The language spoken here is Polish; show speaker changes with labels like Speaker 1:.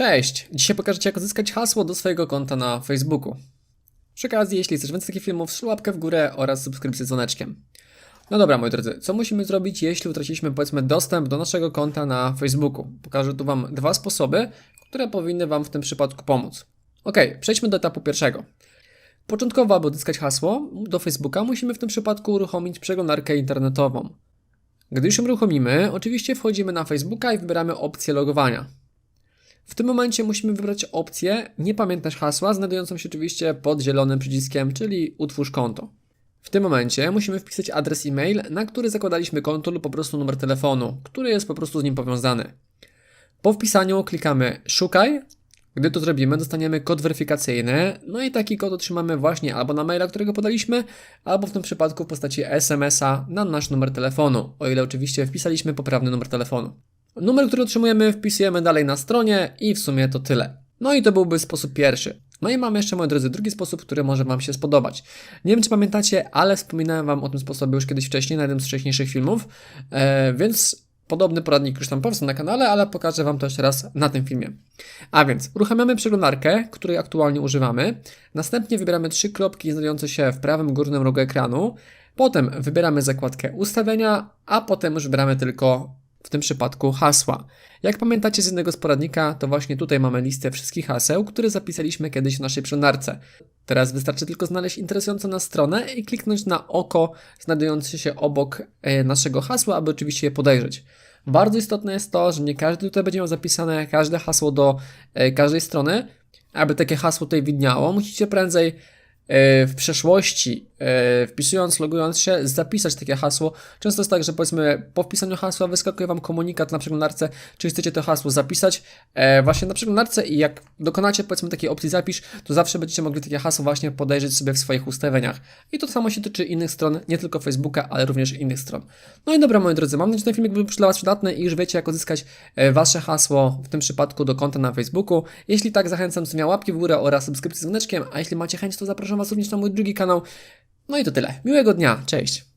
Speaker 1: Cześć! Dzisiaj pokażę Ci, jak odzyskać hasło do swojego konta na Facebooku. Przy okazji, jeśli chcesz więcej takich filmów, ślub łapkę w górę oraz subskrypcję z dzwoneczkiem. No dobra, moi drodzy, co musimy zrobić, jeśli utraciliśmy, powiedzmy, dostęp do naszego konta na Facebooku? Pokażę tu Wam dwa sposoby, które powinny Wam w tym przypadku pomóc. Ok, przejdźmy do etapu pierwszego. Początkowo, aby odzyskać hasło do Facebooka, musimy w tym przypadku uruchomić przeglądarkę internetową. Gdy już ją uruchomimy, oczywiście wchodzimy na Facebooka i wybieramy opcję logowania. W tym momencie musimy wybrać opcję nie pamiętasz hasła, znajdującą się oczywiście pod zielonym przyciskiem, czyli utwórz konto. W tym momencie musimy wpisać adres e-mail, na który zakładaliśmy konto lub po prostu numer telefonu, który jest po prostu z nim powiązany. Po wpisaniu klikamy szukaj. Gdy to zrobimy, dostaniemy kod weryfikacyjny, no i taki kod otrzymamy właśnie albo na maila, którego podaliśmy, albo w tym przypadku w postaci SMS-a na nasz numer telefonu, o ile oczywiście wpisaliśmy poprawny numer telefonu. Numer, który otrzymujemy, wpisujemy dalej na stronie i w sumie to tyle. No i to byłby sposób pierwszy. No i mamy jeszcze, moi drodzy, drugi sposób, który może Wam się spodobać. Nie wiem, czy pamiętacie, ale wspominałem Wam o tym sposobie już kiedyś wcześniej, na jednym z wcześniejszych filmów, e, więc podobny poradnik już tam powstał na kanale, ale pokażę Wam to jeszcze raz na tym filmie. A więc uruchamiamy przeglądarkę, której aktualnie używamy. Następnie wybieramy trzy kropki znajdujące się w prawym górnym rogu ekranu. Potem wybieramy zakładkę ustawienia, a potem już wybieramy tylko w tym przypadku hasła. Jak pamiętacie z jednego z poradnika, to właśnie tutaj mamy listę wszystkich haseł, które zapisaliśmy kiedyś w naszej przeglądarce. Teraz wystarczy tylko znaleźć interesującą nas stronę i kliknąć na oko znajdujące się obok e, naszego hasła, aby oczywiście je podejrzeć. Bardzo istotne jest to, że nie każdy tutaj będzie miał zapisane każde hasło do e, każdej strony. Aby takie hasło tutaj widniało, musicie prędzej w przeszłości, e, wpisując, logując się, zapisać takie hasło. Często jest tak, że powiedzmy po wpisaniu hasła wyskakuje Wam komunikat na przeglądarce, czy chcecie to hasło zapisać e, właśnie na przeglądarce i jak dokonacie powiedzmy takiej opcji zapisz, to zawsze będziecie mogli takie hasło właśnie podejrzeć sobie w swoich ustawieniach. I to samo się tyczy innych stron, nie tylko Facebooka, ale również innych stron. No i dobra moi drodzy, mam nadzieję, że ten filmik był dla Was przydatny i już wiecie jak odzyskać e, Wasze hasło, w tym przypadku do konta na Facebooku. Jeśli tak, zachęcam do łapki w górę oraz subskrypcji z dzwoneczkiem, a jeśli macie chęć, to zapraszam Was również na mój drugi kanał. No i to tyle. Miłego dnia, cześć!